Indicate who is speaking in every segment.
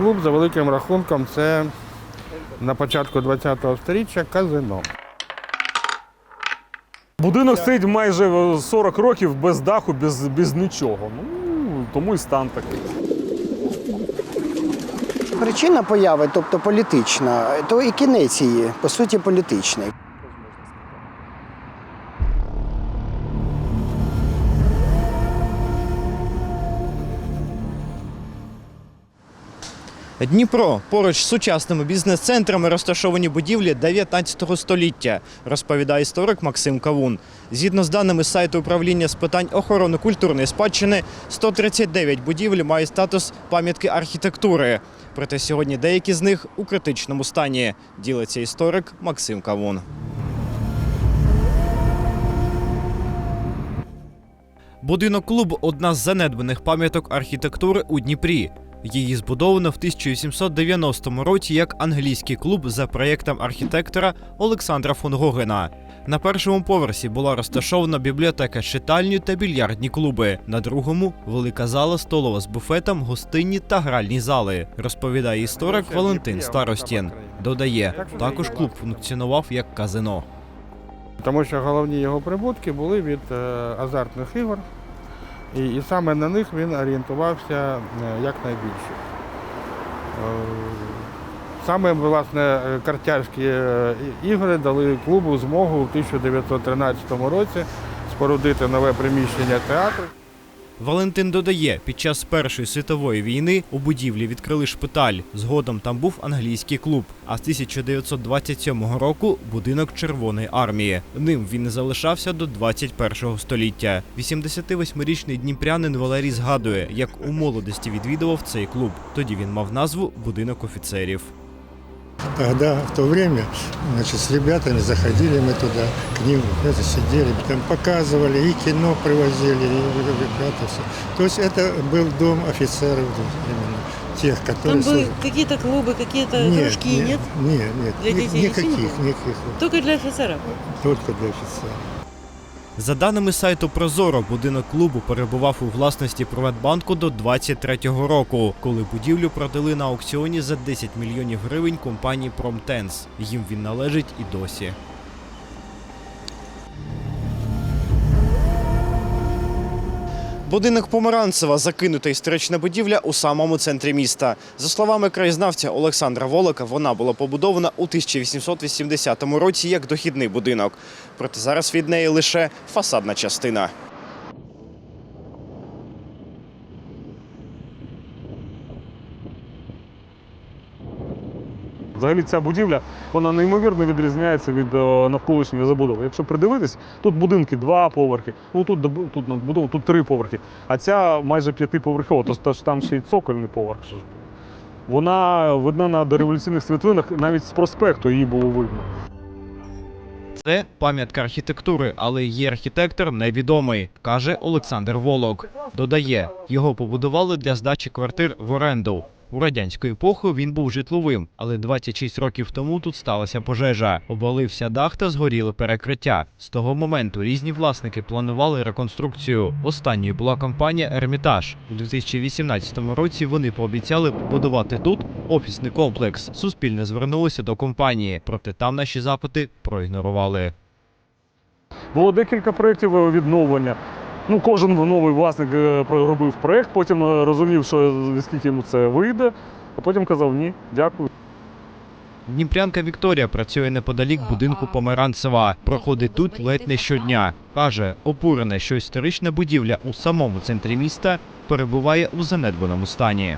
Speaker 1: клуб за великим рахунком це на початку ХХ століття казино.
Speaker 2: Будинок стоїть майже 40 років без даху, без, без нічого. Ну, тому і стан такий.
Speaker 3: Причина появи, тобто політична, то і кінець її, по суті, політичний.
Speaker 4: Дніпро поруч з сучасними бізнес-центрами розташовані будівлі 19 століття, розповідає історик Максим Кавун. Згідно з даними сайту управління з питань охорони культурної спадщини, 139 будівель мають статус пам'ятки архітектури. Проте сьогодні деякі з них у критичному стані. Ділиться історик Максим Кавун. Будинок клуб одна з занедбаних пам'яток архітектури у Дніпрі. Її збудовано в 1890 році як англійський клуб за проєктом архітектора Олександра фон Гогена. На першому поверсі була розташована бібліотека з читальнею та більярдні клуби. На другому велика зала столова з буфетом, гостинні та гральні зали, розповідає історик Валентин Старостін. Додає, також клуб функціонував як казино.
Speaker 1: Тому що головні його прибутки були від е, азартних ігор, і, і саме на них він орієнтувався е, якнайбільше. Е, Саме власне картярські е, ігри дали клубу змогу у 1913 році спорудити нове приміщення театру.
Speaker 4: Валентин додає, під час Першої світової війни у будівлі відкрили шпиталь. Згодом там був англійський клуб. А з 1927 року будинок Червоної армії. Ним він не залишався до 21 століття. 88-річний дніпрянин Валерій згадує, як у молодості відвідував цей клуб. Тоді він мав назву Будинок офіцерів.
Speaker 5: Тогда, в то время, значит, с ребятами заходили мы туда, к ним, это, сидели, там показывали, и кино привозили, и ребята все. То есть это был дом офицеров именно, тех,
Speaker 6: Там
Speaker 5: которые...
Speaker 6: были
Speaker 5: служили.
Speaker 6: какие-то клубы, какие-то
Speaker 5: Нет,
Speaker 6: кружки, нет?
Speaker 5: нет? Нет, нет,
Speaker 6: Для
Speaker 5: ни-
Speaker 6: детей ничего не
Speaker 5: никаких,
Speaker 6: было?
Speaker 5: никаких,
Speaker 6: Только для офицеров.
Speaker 5: только для офицеров.
Speaker 4: За даними сайту Прозоро, будинок клубу перебував у власності Приватбанку до 23-го року, коли будівлю продали на аукціоні за 10 мільйонів гривень компанії Промтенс. Їм він належить і досі. Будинок Помаранцева закинута історична будівля у самому центрі міста. За словами краєзнавця Олександра Волока, вона була побудована у 1880 році як дохідний будинок. Проте зараз від неї лише фасадна частина.
Speaker 2: Взагалі ця будівля вона неймовірно відрізняється від е, навколишньої забудови. Якщо придивитись, тут будинки два поверхи, ну тут тут надбудова, тут три поверхи, а ця майже п'ятиповерхова, то, то ж там ще й цокольний поверх. Вона видна на дореволюційних світлинах, навіть з проспекту її було видно.
Speaker 4: Це пам'ятка архітектури, але її архітектор невідомий, каже Олександр Волок. Додає, його побудували для здачі квартир в оренду. У радянську епоху він був житловим, але 26 років тому тут сталася пожежа. Обвалився дах та згоріли перекриття. З того моменту різні власники планували реконструкцію. Останньою була компанія Ермітаж. У 2018 році вони пообіцяли побудувати тут офісний комплекс. Суспільне звернулося до компанії, проте там наші запити проігнорували.
Speaker 2: Було декілька проєктів відновлення. Ну, кожен новий власник робив проєкт, потім е, розумів, що скільки йому це вийде, а потім казав ні, дякую.
Speaker 4: Дніпрянка Вікторія працює неподалік будинку Померанцева. Проходить тут ледь не щодня. Каже, опурена, що історична будівля у самому центрі міста перебуває у занедбаному стані.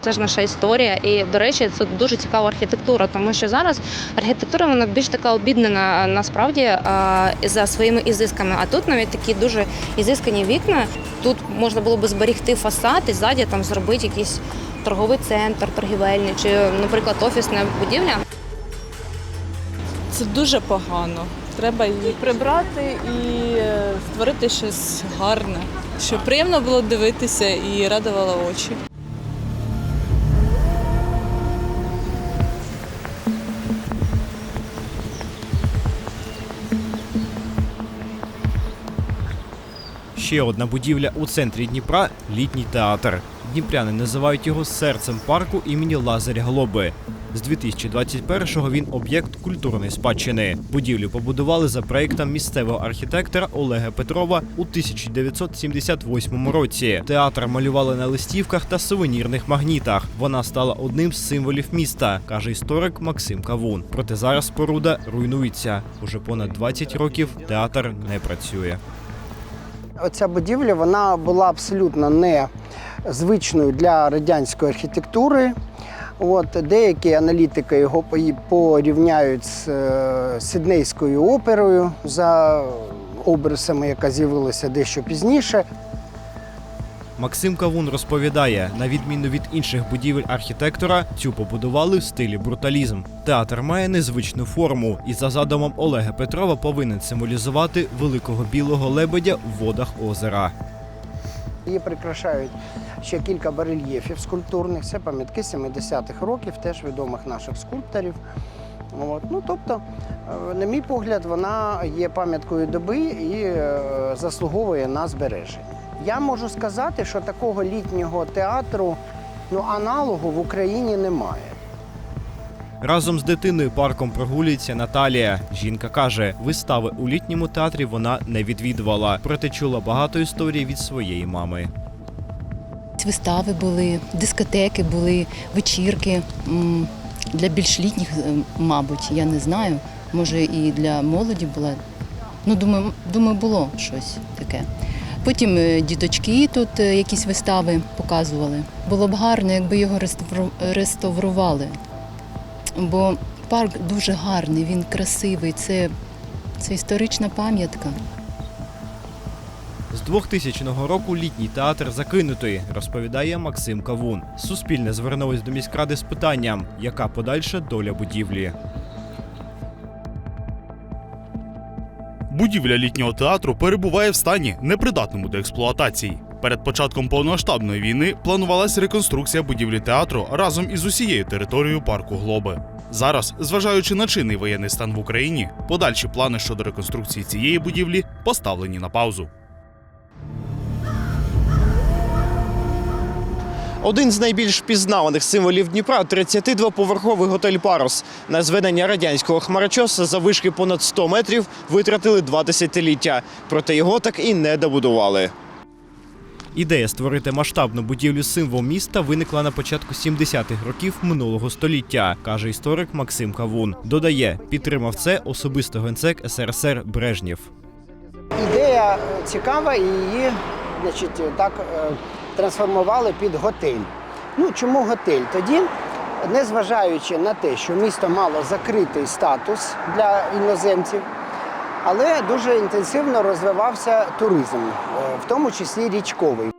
Speaker 7: Це ж наша історія, і до речі, це дуже цікава архітектура, тому що зараз архітектура вона більш така обіднена насправді за своїми ізисками. А тут навіть такі дуже ізискані вікна. Тут можна було би зберігти фасад і ззаді там зробити якийсь торговий центр, торгівельний чи, наприклад, офісна будівля.
Speaker 8: Це дуже погано. Треба її прибрати і е, створити щось гарне, щоб приємно було дивитися і радувало очі.
Speaker 4: Ще одна будівля у центрі Дніпра літній театр. Дніпряни називають його серцем парку імені Лазаря Глоби. З 2021-го він об'єкт культурної спадщини. Будівлю побудували за проєктом місцевого архітектора Олега Петрова у 1978 році. Театр малювали на листівках та сувенірних магнітах. Вона стала одним з символів міста, каже історик Максим Кавун. Проте зараз споруда руйнується. Уже понад 20 років театр не працює.
Speaker 3: Оця будівля вона була абсолютно не звичною для радянської архітектури. От, деякі аналітики його порівняють з Сіднейською оперою за обрисами, яка з'явилася дещо пізніше.
Speaker 4: Максим Кавун розповідає, на відміну від інших будівель архітектора, цю побудували в стилі бруталізм. Театр має незвичну форму і за задумом Олега Петрова повинен символізувати великого білого лебедя в водах озера.
Speaker 3: Її прикрашають ще кілька барельєфів скульптурних. Це пам'ятки 70-х років, теж відомих наших скульпторів. От. Ну, тобто, е, на мій погляд, вона є пам'яткою доби і е, заслуговує на збереження. Я можу сказати, що такого літнього театру ну, аналогу в Україні немає.
Speaker 4: Разом з дитиною парком прогулюється Наталія. Жінка каже, вистави у літньому театрі вона не відвідувала, проте чула багато історій від своєї мами.
Speaker 9: Вистави були, дискотеки були, вечірки для більш літніх, е, мабуть, я не знаю. Може, і для молоді була. Ну, думаю, думаю, було щось таке. Потім е, діточки тут е, якісь вистави показували. Було б гарно, якби його реставру- реставрували. Бо парк дуже гарний, він красивий, це, це історична пам'ятка.
Speaker 4: З 2000 року літній театр закинутий, розповідає Максим Кавун. Суспільне звернулось до міськради з питанням, яка подальша доля будівлі.
Speaker 10: Будівля літнього театру перебуває в стані непридатному до експлуатації. Перед початком повномасштабної війни планувалася реконструкція будівлі театру разом із усією територією парку Глоби. Зараз, зважаючи на чинний воєнний стан в Україні, подальші плани щодо реконструкції цієї будівлі поставлені на паузу.
Speaker 4: Один з найбільш пізнаваних символів Дніпра 32-поверховий готель Парус. На зведення радянського хмарочоса за вишки понад 100 метрів витратили два десятиліття, проте його так і не добудували. Ідея створити масштабну будівлю символ міста виникла на початку 70-х років минулого століття, каже історик Максим Кавун. Додає, підтримав це особисто генсек СРСР Брежнєв.
Speaker 3: Ідея цікава і її значить, так е, трансформували під готель. Ну чому готель? Тоді, незважаючи на те, що місто мало закритий статус для іноземців, але дуже інтенсивно розвивався туризм, е, в тому числі річковий.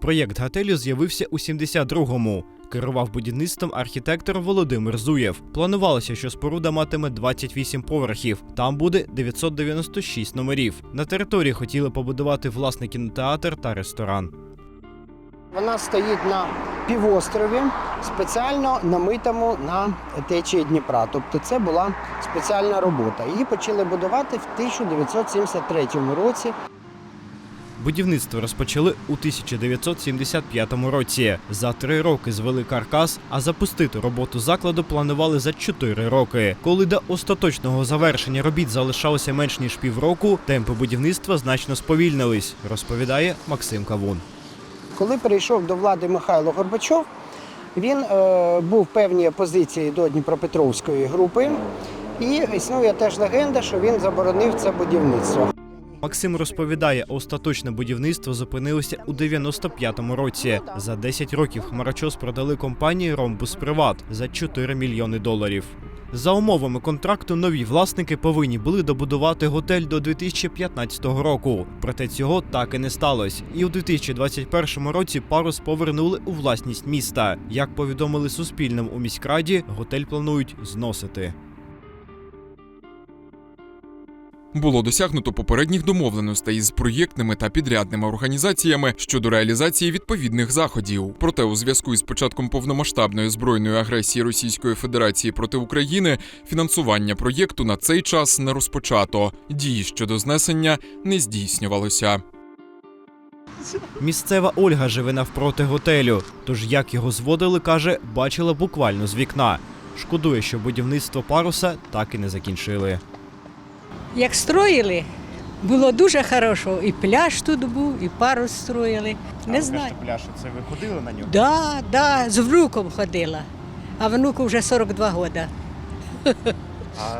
Speaker 4: Проєкт готелю з'явився у 72-му. Керував будівництвом архітектор Володимир Зуєв. Планувалося, що споруда матиме 28 поверхів. Там буде 996 номерів. На території хотіли побудувати власний кінотеатр та ресторан.
Speaker 3: Вона стоїть на півострові, спеціально намитому на течії Дніпра. Тобто це була спеціальна робота. Її почали будувати в 1973 році.
Speaker 4: Будівництво розпочали у 1975 році. За три роки звели каркас, а запустити роботу закладу планували за чотири роки. Коли до остаточного завершення робіт залишалося менш ніж півроку, темпи будівництва значно сповільнились, розповідає Максим Кавун.
Speaker 3: Коли прийшов до влади Михайло Горбачов, він е, був в певній опозиції до Дніпропетровської групи. І існує теж легенда, що він заборонив це будівництво.
Speaker 4: Максим розповідає, остаточне будівництво зупинилося у 95-му році. За 10 років хмарочос продали компанії Ромбус Приват за 4 мільйони доларів. За умовами контракту нові власники повинні були добудувати готель до 2015 року. Проте цього так і не сталося. І у 2021 році парус повернули у власність міста. Як повідомили Суспільним у міськраді, готель планують зносити.
Speaker 11: Було досягнуто попередніх домовленостей з проєктними та підрядними організаціями щодо реалізації відповідних заходів. Проте, у зв'язку із початком повномасштабної збройної агресії Російської Федерації проти України фінансування проєкту на цей час не розпочато. Дії щодо знесення не здійснювалося.
Speaker 4: Місцева Ольга живе навпроти готелю. Тож як його зводили, каже, бачила буквально з вікна. Шкодує, що будівництво паруса так і не закінчили.
Speaker 6: Як строїли, було дуже хорошо. І пляж тут був, і парус строїли. Не знаю.
Speaker 4: пляж, це ви ходили на нього?
Speaker 6: Да, да, з внуком ходила. А внуку вже 42 роки.
Speaker 4: А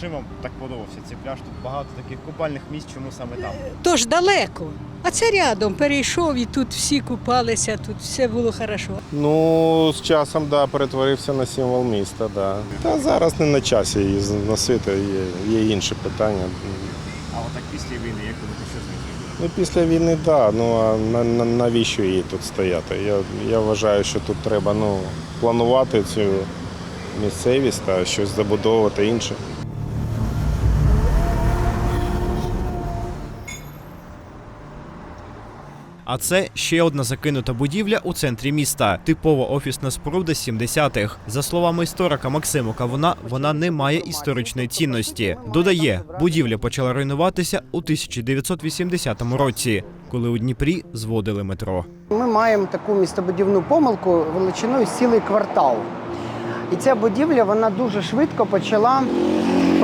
Speaker 4: чим вам так подобався цей пляж? Тут багато таких купальних місць, чому саме там?
Speaker 6: Тож далеко. А це рядом перейшов і тут всі купалися, тут все було хорошо.
Speaker 5: Ну, з часом да, перетворився на символ міста. Да. Та зараз не на часі її зносити, є, є інші питання.
Speaker 4: А отак після війни, як думаєте, що з ним?
Speaker 5: Ну, після війни, так. Да, ну а на, на, навіщо її тут стояти? Я, я вважаю, що тут треба ну, планувати цю місцевість та щось забудовувати інше.
Speaker 4: А це ще одна закинута будівля у центрі міста. Типова офісна споруда 70-х. За словами історика Максима Кавуна, вона не має історичної цінності. Додає, будівля почала руйнуватися у 1980 році, коли у Дніпрі зводили метро.
Speaker 3: Ми маємо таку містобудівну помилку величиною цілий квартал. І ця будівля вона дуже швидко почала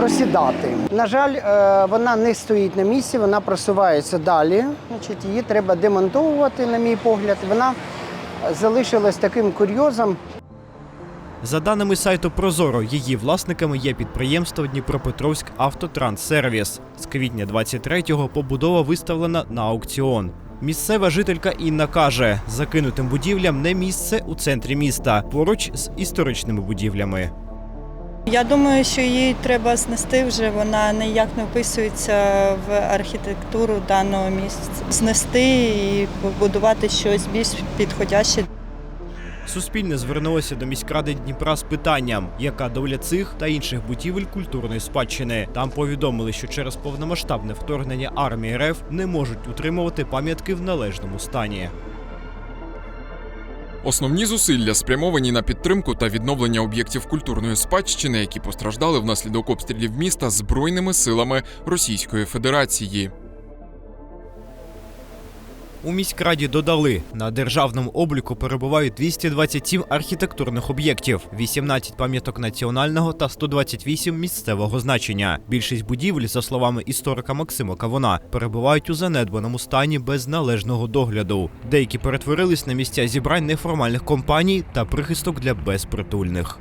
Speaker 3: просідати. На жаль, е, вона не стоїть на місці, вона просувається далі. Значить, її треба демонтовувати, на мій погляд. Вона залишилась таким курйозом.
Speaker 4: За даними сайту Прозоро, її власниками є підприємство Дніпропетровськ Автотранссервіс. З квітня 23-го побудова виставлена на аукціон. Місцева жителька Інна каже, закинутим будівлям не місце у центрі міста, поруч з історичними будівлями.
Speaker 8: Я думаю, що її треба знести вже. Вона ніяк не вписується в архітектуру даного місця. Знести і побудувати щось більш підходяще
Speaker 4: Суспільне звернулося до міськради Дніпра з питанням, яка доля цих та інших будівель культурної спадщини. Там повідомили, що через повномасштабне вторгнення армії РФ не можуть утримувати пам'ятки в належному стані.
Speaker 11: Основні зусилля спрямовані на підтримку та відновлення об'єктів культурної спадщини, які постраждали внаслідок обстрілів міста збройними силами Російської Федерації.
Speaker 4: У міськраді додали, на державному обліку перебувають 227 архітектурних об'єктів, 18 пам'яток національного та 128 місцевого значення. Більшість будівель, за словами історика Максима Кавуна, перебувають у занедбаному стані без належного догляду. Деякі перетворились на місця зібрань неформальних компаній та прихисток для безпритульних.